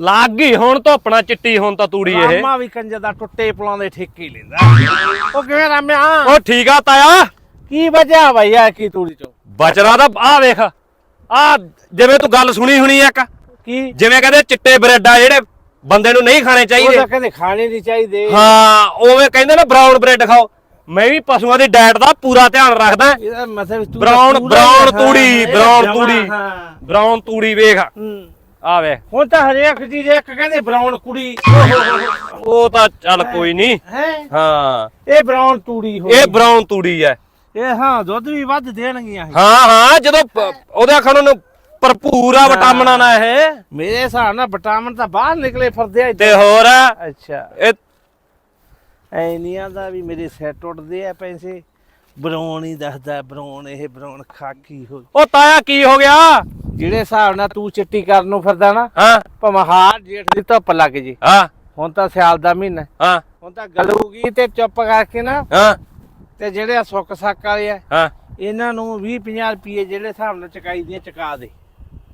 ਲੱਗ ਗਈ ਹੁਣ ਧੋਪਣਾ ਚਿੱਟੀ ਹੁਣ ਤਾਂ ਤੂੜੀ ਇਹ। ਰਾਮਾ ਵੀ ਕੰਜਰ ਦਾ ਟੁੱਟੇ ਪਲਾਂ ਦੇ ਠੇਕੇ ਹੀ ਲੈਂਦਾ। ਉਹ ਕਿਵੇਂ ਰਾਮਿਆ? ਉਹ ਠੀਕ ਆ ਤਾਇਆ। ਕੀ ਵਜ੍ਹਾ ਬਈ ਆ ਕੀ ਤੂੜੀ ਚੋਂ? ਬਚਰਾ ਤਾਂ ਆ ਵੇਖ ਆ ਜਿਵੇਂ ਤੂੰ ਗੱਲ ਸੁਣੀ ਹੁਣੀ ਇੱਕ। ਕੀ? ਜਿਵੇਂ ਕਹਿੰਦੇ ਚਿੱਟੇ ਬ੍ਰੈਡ ਆ ਜਿਹੜੇ ਬੰਦੇ ਨੂੰ ਨਹੀਂ ਖਾਣੇ ਉਹ ਚਾਹੀਦੇ। ਤਾਂ ਕਹਿੰਦੇ ਖਾਣੇ ਨਹੀਂ ਚਾਹੀਦੇ। ਹਾਂ ਉਵੇਂ ਕਹਿੰਦੇ ਨਾ ਬਰਾਊਨ ਬ੍ਰੈਡ ਖਾਓ। ਮੈਂ ਵੀ ਪਸ਼ੂਆਂ ਦੀ ਡਾਈਟ ਦਾ ਪੂਰਾ ਧਿਆਨ ਰੱਖਦਾ। ਇਹਦਾ ਮਤਲਬ ਬਰਾਊਨ- ਬਰਾਊਨ ਤੂੜੀ, ਬਰਾਊਨ ਤੂੜੀ। ਬਰਾਊਨ ਤੂੜੀ ਵੇਖ। ਹੂੰ। ਆ ਵੇ। ਹੁਣ ਤਾਂ ਹਰੇਕ ਚੀਜ਼ ਇੱਕ ਕਹਿੰਦੇ ਬਰਾਊਨ ਕੁੜੀ। ਉਹ ਤਾਂ ਚੱਲ ਕੋਈ ਨਹੀਂ। ਹੈ? ਹਾਂ। ਇਹ ਬਰਾਊਨ ਤੂੜੀ ਹੋ ਇਹ ਬਰਾਊਨ ਤੂੜੀ ਹੈ ਇਹ ਹਾਂ ਦੁੱਧ ਵੀ ਵੱਧ ਦੇਣਗੀਆਂ ਇਹ। ਹਾਂ ਹਾਂ ਜਦੋਂ ਪ- ਉਹਦੇ ਖਾਣ ਨੂੰ ਭਰਪੂਰ ਆ ਵਿਟਾਮਿਨਾਂ ਨਾਲ ਇਹ। ਮੇਰੇ ਹਿਸਾਬ ਨਾਲ ਵਿਟਾਮਿਨ ਤਾਂ ਬਾਹਰ ਨਿਕਲੇ ਫਿਰਦੇ ਆ ਤੇ ਹੋਰ ਅੱਛਾ। ਇਹ ਐ ਨਹੀਂ ਆਂਦਾ ਵੀ ਮੇਰੇ ਸਿਰ ਉੱਡਦੇ ਆ ਪੈਸੇ। ਬਰਾਉਨ ਹੀ ਦੱਸਦਾ ਬਰਾਉਨ ਇਹ ਬਰਾਉਨ ਖਾਕੀ ਹੋ ਉਹ ਤਾਇਆ ਕੀ ਹੋ ਗਿਆ? ਜਿਹੜੇ ਹਿਸਾਬ ਨਾਲ ਤੂੰ ਚਿੱਟੀ ਕਰਨ ਨੂੰ ਫਿਰਦਾ ਨਾ ਹਾਂ। ਭਾਵੇਂ ਹਾਰ ਜੇਠ ਦੀ ਧੁੱਪ ਲੱਗ ਜੇ। ਹਾਂ। ਹੁਣ ਤਾਂ ਸਿਆਲ ਦਾ ਮਹੀਨਾ। ਹਾਂ। ਹੁਣ ਤਾਂ ਗਲੂਗੀ ਤੇ ਚੁੱਪ ਕਰਕੇ ਨਾ ਹਾਂ। ਤੇ ਜਿਹੜੇ ਆ ਸੁੱਕ ਸੱਕ ਵਾਲੇ ਆ ਹਾਂ। ਇਹਨਾਂ ਨੂੰ 20 50 ਰੁਪਏ ਜਿਹੜੇ ਹਿਸਾਬ ਨਾਲ ਚਕਾਈ ਦੀਆਂ ਚਕਾ ਦੇ।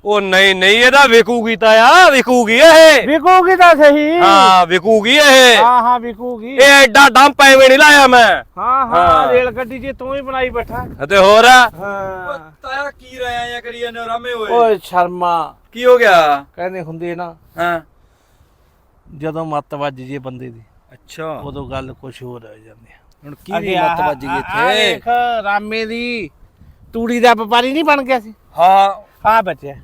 ਉਹ ਨਹੀਂ ਨਹੀਂ ਇਹਦਾ ਵਿਕੂਗੀ ਤਾਇਆ ਵਿਕੂਗੀ ਇਹ। ਵਿਕੂਗੀ ਤਾਂ ਸਹੀ। ਹਾਂ ਵਿਕੂਗੀ ਇਹ। ਹਾਂ ਹਾਂ ਵਿਕੂਗੀ। ਇਹ ਐਡਾ ਡੰਪ ਐਵੇਂ ਨਹੀਂ ਲਾਇਆ ਮੈਂ। ਹਾਂ ਹਾਂ। ਹਾਂ। ਰੇਲ ਗੱਡੀ ਜੀ ਤੂੰ ਹੀ ਬਣਾਈ ਬੈਠਾ। ਤੇ ਹੋਰ? ਹਾਂ। ਤਾਇਆ ਕੀ ਰਾਇਆ ਜਾਂ ਕਰੀ ਜਾਂਦੇ ਹੋ? ਰਾਮੇ ਓਏ। ਓਏ ਸ਼ਰਮਾ। ਕੀ ਹੋ ਗਿਆ? ਕਹਿੰਦੇ ਹੁੰਦੇ ਨਾ ਹਾਂ। ਜਦੋਂ ਮੱਤ ਵੱਜ ਜੇ ਬੰਦੇ ਦੀ ਅੱਛਾ। ਉਦੋਂ ਗੱਲ ਕੁਝ ਹੋਰ ਰਹਿ ਜਾਂਦੀ ਆ। ਹੁਣ ਕੀ ਦੀ ਮੱਤ ਵੱਜ ਗਈ ਇੱਥੇ। ਦੇਖ ਰਾਮੇ ਦੀ ਤੂੜੀ ਦਾ ਵਪਾਰੀ ਨਹੀਂ ਬਣ ਗਿਆ ਸੀ। ਹਾਂ। ਆ ਬਚਿਆ।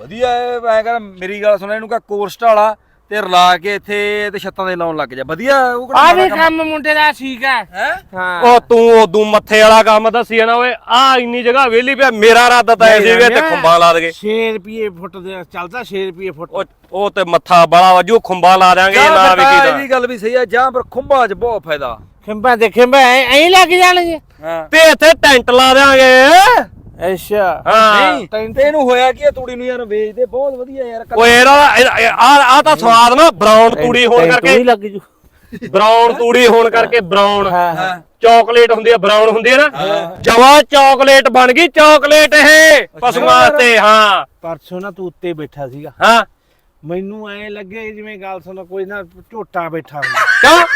ਵਧੀਆ ਹੈ ਮੈਂ ਕਹਿੰਦਾ ਮੇਰੀ ਗੱਲ ਸੁਣ ਇਹਨੂੰ ਕਾ ਕੋਰਸਟ ਵਾਲਾ ਤੇ ਰਲਾ ਕੇ ਇੱਥੇ ਤੇ ਛੱਤਾਂ ਦੇ ਲਾਉਣ ਲੱਗ ਜਾ। ਵਧੀਆ ਉਹ ਕਿਹੜਾ ਆ ਵੀ ਕੰਮ ਕੰਮ ਮੁੰਡੇ ਦਾ ਠੀਕ ਹੈ। ਹਾਂ? ਉਹ ਤੂੰ ਉਦੋਂ ਮੱਥੇ ਵਾਲਾ ਕੰਮ ਦੱਸੀ ਨਾ ਓਏ ਆ ਇੰਨੀ ਜਗ੍ਹਾ ਵਿਹਲੀ ਪਿਆ ਮੇਰਾ ਇਰਾਦਾ ਤਾਂ ਐਸੀ ਵੀ ਤੇ ਖੁੰਬਾ ਲਾ ਦਗੇ। 6 ਰੁਪਏ ਫੁੱਟ ਦੇ ਚੱਲਦਾ 6 ਰੁਪਏ ਫੁੱਟ। ਉਹ ਉਹ ਤੇ ਮੱਥਾ ਬੜਾ ਵਜੂ ਖੁੰਬਾ ਲਾ ਦਿਆਂਗੇ ਜਾਂ ਨਾ ਇਹ ਤਾਂ ਵੀ ਗੱਲ ਵੀ ਸਹੀ ਆ ਜਾਂ ਪਰ ਖੁੰਭਾ 'ਚ ਬਹੁਤ ਫਾਇਦਾ। ਖੰਭਾ ਦੇ ਖੰਭਾ ਐਂ ਲੱਗ ਜਾਣਗੇ। ਹਾਂ। ਤੇ ਇੱਥੇ ਟੈਂਟ ਲਾ ਦਿਆਂਗੇ। ਅੱਛਾ। ਹਾਂ। ਨਹੀਂ ਤੇ ਇਹਨੂੰ ਹੋਇਆ ਕੀ ਆ? ਤੂੜੀ ਨੂੰ ਯਾਰ ਵੇਚਦੇ ਬਹੁਤ ਵਧੀਆ ਯਾਰ ਓਏ ਇਹਦਾ ਆ ਆ ਤਾਂ ਸਵਾਦ ਨਾ ਬਰਾਊਨ ਤੂੜੀ ਹੋਣ ਤੂੜੀ ਕਰਕੇ। ਲੱਗ ਜੂ। ਬਰਾਊਨ ਤੂੜੀ ਹੋਣ ਕਰਕੇ ਬਰਾਊਨ ਹਾਂ। ਹਾਂ ਹਾਂ ਚਾਕਲੇਟ ਹੁੰਦੀ ਆ ਬਰਾਊਨ ਹੁੰਦੀ ਆ ਨਾ। ਜਵਾ ਚਾਕਲੇਟ ਬਣ ਗਈ ਚਾਕਲੇਟ ਇਹ ਪਸ਼ੂਆਂ ਤੇ ਹਾਂ। ਪਰਸੋਂ ਨਾ ਤੂੰ ਉੱਤੇ ਬੈਠਾ ਸੀਗਾ। ਹਾਂ। ਮੈਨੂੰ ਐ ਲੱਗੇ ਜਿਵੇਂ ਗੱਲ ਸੁਣ ਕੋਈ ਨਾ ਝੋਟਾ ਬੈਠਾ ਹੁੰਦਾ ਕਿਉਂ?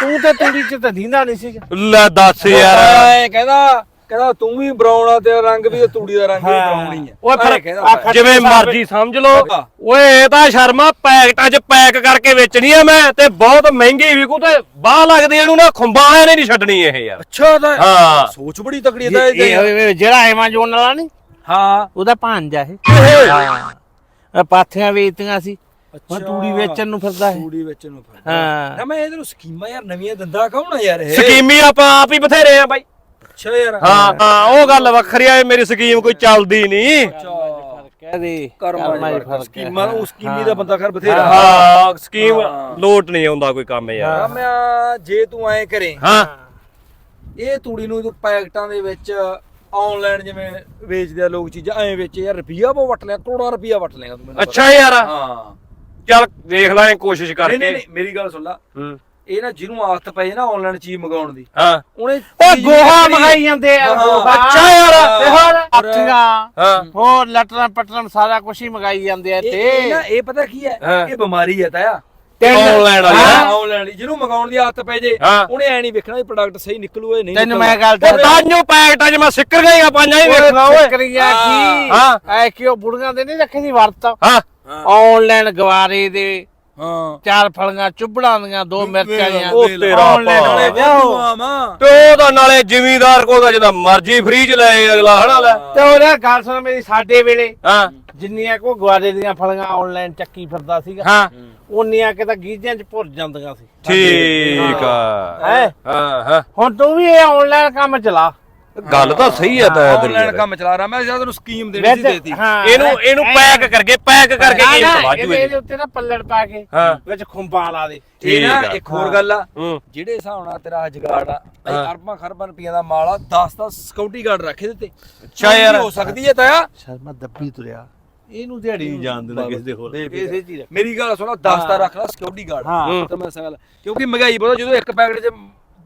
ਤੂੰ ਤੇ ਤੂੜੀ ਚ ਤਾਂ ਦੀਂਦਾ ਨਹੀਂ ਸੀਗਾ। ਲੈ ਦੱਸ ਯਾਰ। ਐ ਕਹਿੰਦਾ ਕਹਿੰਦਾ ਤੂੰ ਵੀ ਬਰਾਉਨ ਆ ਤੇਰਾ ਰੰਗ ਵੀ ਤੇ ਤੂੜੀ ਦਾ ਰੰਗ ਵੀ ਹਾਂ। ਬਰਾਉਨ ਹੀ ਆ। ਓਏ ਫਿਰ ਜਿਵੇਂ ਮਰਜ਼ੀ ਸਮਝ ਲਓ। ਓਏ ਇਹ ਤਾਂ ਸ਼ਰਮਾ ਪੈਕਟਾਂ 'ਚ ਪੈਕ ਕਰਕੇ ਵੇਚਣੀ ਆ ਮੈਂ ਤੇ ਬਹੁਤ ਮਹਿੰਗੀ ਵਿਕੂ ਤੇ ਬਾਹ ਲੱਗਦੀ ਇਹਨੂੰ ਨਾ ਖੁੰਬਾਂ ਐ ਨਹੀਂ ਛੱਡਣੀ ਇਹ ਯਾਰ। ਅੱਛਾ ਤਾਂ ਹਾਂ। ਸੋਚ ਬੜੀ ਤਕੜੀ ਹੈ ਤਾਂ ਇਹ- ਜਿਹੜਾ ਐਮਾਜ਼ੋਨ ਵਾਲਾ ਨਹੀਂ ਹਾਂ। ਉਹਦਾ ਭਾਂਜਾ ਇਹ। ਪਾਥੀਆਂ ਵੇਚਤੀਆਂ ਸੀ। ਅੱਛਾ। ਤੂੜੀ ਵੇਚਣ ਨੂੰ ਫਿਰਦਾ ਹੈ ਤੂੜੀ ਵਿੱਚ ਨੂੰ ਫਿਰ ਹਾਂ। ਨਾ ਮੈਂ ਇਹਦੇ ਨੂੰ ਸਕੀਮਾਂ ਯਾਰ ਨਵੀਆਂ ਦਿੰਦਾ ਕੌਣ ਆ ਯਾਰ ਇਹ? ਸਕੀਮੀ ਆਪਾਂ ਆਪ ਹੀ ਬਥੇਰੇ ਆ ਬਾਈ। ਅੱਛਾ ਯਾਰ। ਹਾਂ ਹਾਂ ਉਹ ਗੱਲ ਵੱਖਰੀ ਆ ਇਹ ਮੇਰੀ ਸਕੀਮ ਕੋਈ ਚੱਲਦੀ ਨਹੀਂ। ਅੱਛਾ। ਕਹਿ ਦੇ ਕਰਮਾਂ ਕਰਮਾਂ 'ਚ ਦੀ ਫ਼ਰਕ ਹੈ। ਸਕੀਮਾਂ ਉਹ ਸਕੀਮੀ ਦਾ ਬੰਦਾ ਖਰ ਬਥੇਰਾ। ਹਾਂ ਸਕੀਮ ਹਾਂ। ਲੋਟ ਨਹੀਂ ਆਉਂਦਾ ਕੋਈ ਕੰਮ ਯਾਰ। ਰਾਮਿਆ ਜੇ ਤੂੰ ਐ ਕਰੇ। ਹਾਂ। ਇਹ ਤੂੜੀ ਨੂੰ ਤੂੰ ਪੈਕਟਾਂ ਦੇ ਵਿੱਚ ਆਨਲਾਈਨ ਜਿਵੇਂ ਵੇਚਦੇ ਆ ਲੋਕ ਚੀਜ਼ਾਂ ਐ ਵੇਚੇ ਯਾਰ ਰੁਪਈਆ ਬਹੁਤ ਵਟ ਲਿਆ ਕਰੋੜਾਂ ਰੁਪਈਆ ਵਟ ਲਿਆ ਤੂੰ ਮੈਨੂੰ ਪਤਾ। ਅੱਛਾ ਯਾਰ। ਹਾਂ। ਚੱਲ ਦੇਖ ਲੈ ਕੋਸ਼ਿਸ਼ ਕਰਕੇ ਨਹੀਂ ਨਹੀਂ, ਮੇਰੀ ਗੱਲ ਸੁਣ ਲਾ। ਹੂੰ। ਇਹ ਨਾ ਜਿਹਨੂੰ ਆਦਤ ਪੈ ਜੇ ਨਾ ਆਨਲਾਈਨ ਚੀਜ਼ ਮੰਗਾਉਣ ਦੀ ਹਾਂ ਉਹਨੇ ਉਹ ਚੀਜ਼ ਗੋਹਾ ਮੰਗਾਈ- ਮਗਾਈ ਜਾਂਦੇ ਆ ਹਾਂ, ਗੋਹਾ। ਅੱਛਾ ਯਾਰ। ਤੇ ਹੋਰ ਅੱਠੀਆਂ ਹਾਂ ਹੋਰ ਲਟਰਾਂ ਪਟਰਾਂ ਸਾਰਾ ਕੁਝ ਹੀ ਮਗਾਈ ਜਾਂਦੇ ਆ ਇਹ- ਇਹ ਨਾ ਤੇ ਇਹ ਪਤਾ ਕੀ ਹੈ ਹਾਂ। ਇਹ ਬਿਮਾਰੀ ਹੈ ਤਾਇਆ ਆਨਲਾਈਨ ਵਾਲੀ ਹਾਂ। ਹਾਂ। ਆਨਲਾਈਨ ਵਾਲੀ ਜਿਹਨੂੰ ਮੰਗਾਉਣ ਦੀ ਆਦਤ ਪੈ ਜੇ ਹਾਂ। ਉਹਨੇ ਐ ਨਹੀਂ ਵੇਖਣਾ ਵੀ ਪ੍ਰੋਡਕਟ ਸਹੀ ਨਿਕਲੂ ਇਹ ਨਹੀਂ ਤੈਨੂੰ ਨਿਕਲਣਾ। ਮੈਂ ਗੱਲ ਉਹ ਦੱਸਦਾ ਤਾਂਜੋ ਪੈਕਟਾਂ 'ਚ ਮੈਂ ਸਿੱਕਰ ਗਈਆਂ ਪੰਜਾਂ ਹੀ ਵੇਖਣਾ ਓਏ ਕਰੀਆ ਕੀ ਹਾਂ। ਐ ਕਿਉਂ ਬੁੜੀਆਂ ਦੇ ਨਹੀਂ ਰੱਖੇ ਸੀ ਵਰਤ ਹਾਂ ਹਾਂ। ਆਨਲਾਈਨ ਗਵਾਰੇ ਦੇ ਹਾਂ। ਚਾਰ ਫਲੀਆਂ ਚੁੱਬੜਾਂ ਦੀਆਂ ਦੋ ਮਿਰਚਾਂ ਦੀਆਂ ਉਹ ਤੇਰਾ ਨਾਲੇ ਮਾਮਾ। ਤੇ ਉਹਦਾ ਨਾਲੇ ਜ਼ਿਮੀਦਾਰ ਕੋਲ ਦਾ ਜਿਹਦਾ ਮਰਜ਼ੀ ਫ੍ਰੀਜ ਲੈ ਅਗਲਾ ਹਨਾ ਲੈ। ਤੇ ਉਹਦਾ ਗੱਲ ਸੁਣ ਮੇਰੀ ਸਾਡੇ ਵੇਲੇ ਹਾਂ। ਜਿੰਨੀਆਂ ਕੋ ਗਵਾਰੇ ਦੀਆਂ ਫਲੀਆਂ ਆਨਲਾਈਨ ਚੱਕੀ ਫਿਰਦਾ ਸੀਗਾ ਹਾਂ। ਉਨੀਆਂ ਕਿ ਤਾਂ ਗੀਜਿਆਂ 'ਚ ਭੁਰ ਜਾਂਦੀਆਂ ਸੀ। ਠੀਕ ਆ। ਹੈ? ਹਾਂ ਹਾਂ। ਹੁਣ ਤੂੰ ਵੀ ਇਹ ਆਨਲਾਈਨ ਕੰਮ ਚਲਾ। ਗੱਲ ਤਾਂ ਸਹੀ ਹੈ ਤਾਂ ਆਨਲਾਈਨ ਕੰਮ ਚਲਾ ਰਿਹਾ ਮੈਂ ਜਦ ਸਕੀਮ ਦੇਣੀ ਸੀ ਵਿੱਚ- ਦੇਤੀ ਹਾਂ, ਇਹਨੂੰ ਇਹਨੂੰ ਐ- ਪੈਕ ਕਰਕੇ ਪੈਕ ਕਰਕੇ ਨਾ, ਕੀਮਤ ਨਾ, ਵਾਜੂ ਇਹਦੇ ਉੱਤੇ ਨਾ ਪੱਲੜ ਪਾ ਕੇ ਹਾਂ ਵਿੱਚ ਖੁੰਬਾਂ ਲਾ ਦੇ ਇਹ ਨਾ ਠੀਕ ਆ। ਇੱਕ ਹੋਰ ਗੱਲ ਆ ਹੂੰ ਜਿਹੜੇ ਹਿਸਾਬ ਨਾਲ ਤੇਰਾ ਜਗਾੜ ਆ ਅਸੀਂ ਹਾਂ। ਅਰਬਾਂ ਖਰਬਾਂ ਰੁਪਈਆ ਦਾ ਮਾਲ ਆ 10 10 ਸਿਕਿਉਰਿਟੀ ਗਾਰਡ ਰੱਖੇ ਦਿੱਤੇ ਅੱਛਾ ਯਾਰ। ਹੋ ਸਕਦੀ ਹੈ ਤਾਇਆ ਸ਼ਰਮਾ ਦੱਬੀ ਤੁਰਿਆ ਇਹਨੂੰ ਦਿਹਾੜੀ ਨਹੀਂ ਜਾਣ ਦੇਣਾ ਕਿਸੇ ਦੇ ਹੋਰ। ਇਸੇ ਚ ਹੀ ਰੱਖ। ਮੇਰੀ ਗੱਲ ਸੁਣਾ 10 ਦਾ ਰੱਖ ਲੈ ਸਿਕਿਉਰਿਟੀ ਗਾਰਡ ਹਾਂ। ਹੂੰ। ਤਾਂ ਮੈਂ ਸਗਲ ਕਿਉਂਕਿ ਮਹਿੰਗਾਈ ਬਹੁਤ ਆ, ਜਦੋਂ ਇੱਕ ਪੈਕਟ 'ਚ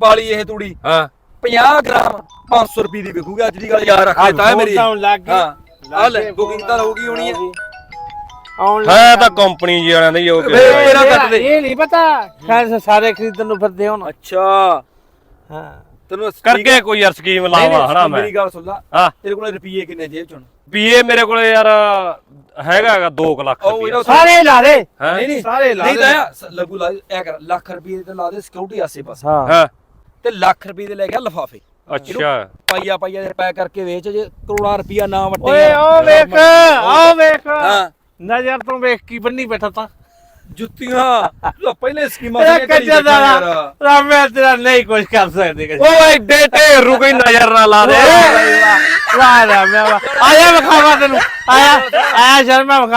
ਪਾਲੀ ਇਹ ਤੂੜੀ ਹਾਂ 50 ਗ੍ਰਾਮ 500 ਰੁਪਏ ਦੀ ਵਿਕੂਗੀ ਅੱਜ ਦੀ ਗੱਲ ਯਾਦ ਰੱਖ ਲੈ ਤਾਇਆ ਮੇਰੀ ਹੁਣ ਲੱਗ ਗਈ। ਹਾਂ। ਆ ਲੈ ਬੁਕਿੰਗ ਤਾਂ ਹੋਊਗੀ ਹੋਣੀ ਹੈ ਹੈ ਤਾਂ ਕੰਪਨੀ ਜੀ ਵਾਲਿਆਂ ਦੇ ਹੀ ਹੋ ਵੇ- ਗਏ ਮੇਰਾ ਕੱਟ ਦੇ। ਇਹ ਨਹੀਂ ਪਤਾ। ਖੈਰ ਸਾਰੇ ਖਰੀਦਣ ਨੂੰ ਫਿਰਦੇ ਹੁਣ। ਅੱਛਾ। ਹਾਂ। ਤੈਨੂੰ ਕਰਕੇ ਕੋਈ ਯਾਰ ਸਕੀਮ ਨਹੀਂ, ਲਾਵਾ ਨਹੀਂ, ਹਨਾ ਮੈਂ? ਮੇਰੀ ਗੱਲ ਸੁਣ ਲਾ। ਹਾਂ। ਤੇਰੇ ਕੋਲ ਰੁਪਏ ਕਿੰਨੇ ਜੇਬ ਚ ਹੁਣ? ਪੀਏ ਮੇਰੇ ਕੋਲੇ ਯਾਰ ਹੈਗਾ ਹੈਗਾ 2 ਲੱਖ ਜਿਹੜਾ ਸਾਰੇ ਲਾ ਦੇ। ਹੈਂ? ਨਹੀਂ ਨਹੀਂ। ਸਾਰੇ ਲਾ ਨਹੀਂ ਦੇ। ਤਾਂ ਸ- ਲੱਗੂ ਲਾ ਐ ਕਰ ਲੱਖ ਰੁਪਏ ਤੇ ਲਾ ਦੇ ਸਿਕਿਉਰਿਟੀ ਆਸੇ ਪਾਸੇ। ਹਾਂ। ਹਾਂ। ਤੇ ਲੱਖ ਰੁਪਏ ਦੇ ਲੈ ਗਿਆ ਲਫਾਫੇ। ਅੱਛਾ। ਪਾਈਆ ਪਾਈਆ ਦੇ ਪੈਕ ਕਰਕੇ ਵੇਚ ਜੇ ਕਰੋੜਾਂ ਰੁਪਇਆ ਨਾ ਵੱਟੇ ਓਏ ਉਹ ਵੇਖ ਉਹ ਵੇਖ। ਹਾਂ। ਨਜ਼ਰ ਤੋਂ ਵੇਖ ਕੀ ਬੰਨੀ ਬੈਠਾ ਤਾਂ। ਜੁੱਤੀਆਂ। ਲੋ ਪਹਿਲੇ ਸਕੀਮਾਂ ਦਾ ਯਾਰ। ਰਾਮੇ ਤੇਰਾ ਨਹੀਂ ਕੁਝ ਕਰ ਸਕਦੇ ਉਹ ਐਡੇ ਢੇਰ ਕੋਈ ਨਜ਼ਰ ਨਾ ਲਾ ਦੇ। ਵਾਹ ਰਾਮੇ ਆਇਆ ਵਿਖਾਵਾ ਤੈਨੂੰ। ਆਇਆ ਆਇਆ ਸ਼ਰਮਾ